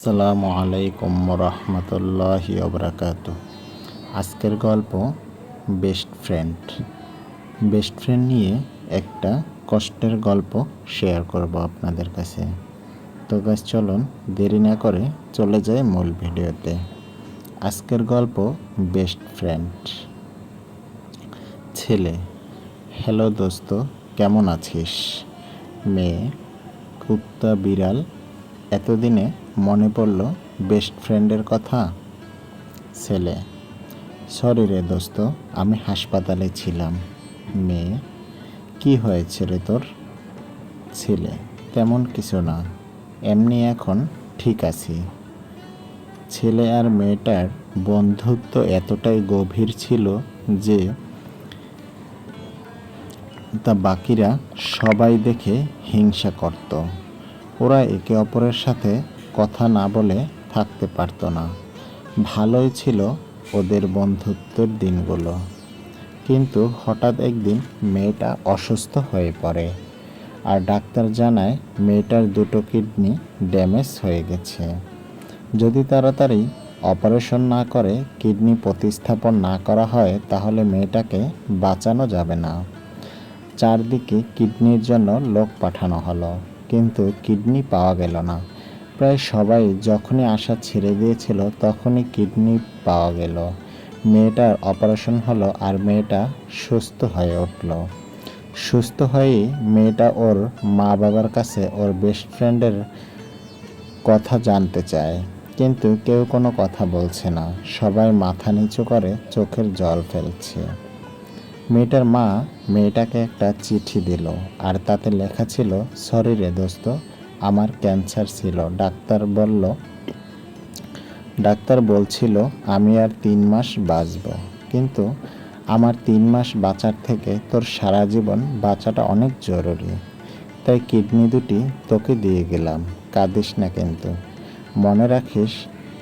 আসসালামু আলাইকুম রহমতুল্লাহি ওবরাকাত আজকের গল্প, বেস্ট ফ্রেন্ড। বেস্ট ফ্রেন্ড নিয়ে একটা কষ্টের গল্প শেয়ার করব আপনাদের কাছে। তো গাছ চলুন দেরি না করে চলে যায় মূল ভিডিওতে। আজকের গল্প, বেস্ট ফ্রেন্ড। ছেলে, হ্যালো দোস্ত, কেমন আছিস? মেয়ে কুত্তা বিড়াল, এতদিনে মনে পড়ল, বেস্ট ফ্রেন্ডের কথা? ছেলে। সরি রে দোস্ত, আমি হাসপাতালে ছিলাম। মেয়ে? কি হয়েছে রে তোর? ছেলে, তেমন কিছু না। এমনি এখন ঠিক আছি। ছেলে আর মেয়েটার বন্ধুত্ব এতটাই গভীর ছিল যে, তা বাকিরা সবাই দেখে হিংসা করত। ওরা একে অপরের সাথে কথা না বলে থাকতে পারতো না। ভালোই ছিল ওদের বন্ধুত্বের দিনগুলো। কিন্তু হঠাৎ একদিন মেয়েটা অসুস্থ হয়ে পড়ে আর ডাক্তার জানায় মেয়েটার দুটো কিডনি ড্যামেজ হয়ে গেছে। যদি তাড়াতাড়ি অপারেশন না করে কিডনি প্রতিস্থাপন না করা হয়, তাহলে মেয়েটাকে বাঁচানো যাবে না। চারদিকে কিডনির জন্য লোক পাঠানো হলো, কিন্তু কিডনি পাওয়া গেল না। প্রায় সবাই যখনই আশা ছেড়ে দিয়েছিল তখনই কিডনি পাওয়া গেল। মেয়েটার অপারেশন হলো আর মেয়েটা সুস্থ হয়ে উঠল। সুস্থ হয়েই মেয়েটা ওর মা বাবার কাছে ওর বেস্ট ফ্রেন্ডের কথা জানতে চায়। কিন্তু কেউ কোনো কথা বলছে না। সবাই মাথা নিচু করে চোখের জল ফেলছে। মেয়েটার মা মেয়েটাকে একটা চিঠি দিল আর তাতে লেখা ছিল, সরি রে দোস্ত আমার ক্যান্সার ছিল। ডাক্তার বলল, ডাক্তার বলছিল, আমি আর তিন মাস বাঁচব। কিন্তু আমার তিন মাস বাঁচার থেকে তোর সারা জীবন বাঁচাটা অনেক জরুরি। তাই কিডনি দুটি তোকে দিয়ে গেলাম। কাঁদিস না কিন্তু। মনে রাখিস,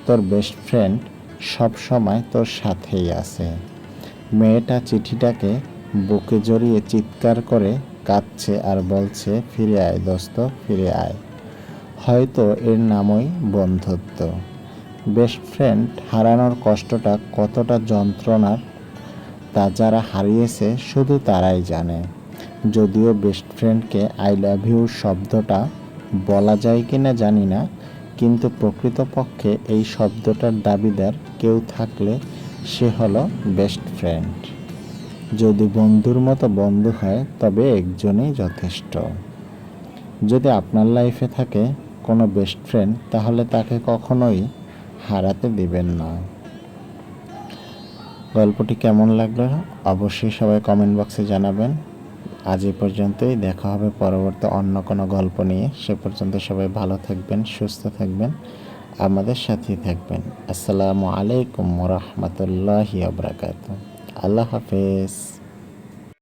তোর বেস্ট ফ্রেন্ড সব সময় তোর সাথেই আছে। মেয়েটা চিঠিটাকে বুকে জড়িয়ে চিৎকার করে কাঁদছে আর বলছে, ফিরে আয় দোস্ত, ফিরে আয়। হয়তো এর নামই বন্ধুত্ব। বেস্ট ফ্রেন্ড, হারানোর কষ্টটা কতটা যন্ত্রণার তা যারা হারিয়েছে শুধু তারাই জানে। যদিও বেস্ট ফ্রেন্ডকে আই লাভ ইউ শব্দটা বলা যায় কি না জানি না, কিন্তু প্রকৃতপক্ষে এই শব্দটার দাবিদার কেউ থাকলে সে হলো বেস্ট ফ্রেন্ড। যদি বন্ধুর মতো বন্ধু হয়, তবে একজনই যথেষ্ট। যদি আপনার লাইফে থাকে কোনো বেস্ট ফ্রেন্ড তাহলে তাকে কখনোই হারাতে দিবেন না। গল্পটি কেমন লাগল? অবশ্যই সবাই কমেন্ট বক্সে জানাবেন। আজ এই পর্যন্তই। দেখা হবে পরবর্তী অন্য কোনো গল্প নিয়ে। সে পর্যন্ত সবাই ভালো থাকবেন, সুস্থ থাকবেন, আমাদের সাথেই থাকবেন। আসসালামু আলাইকুম রহমতুল্লাহি আবরাকাত আল্লাহ হাফেজ।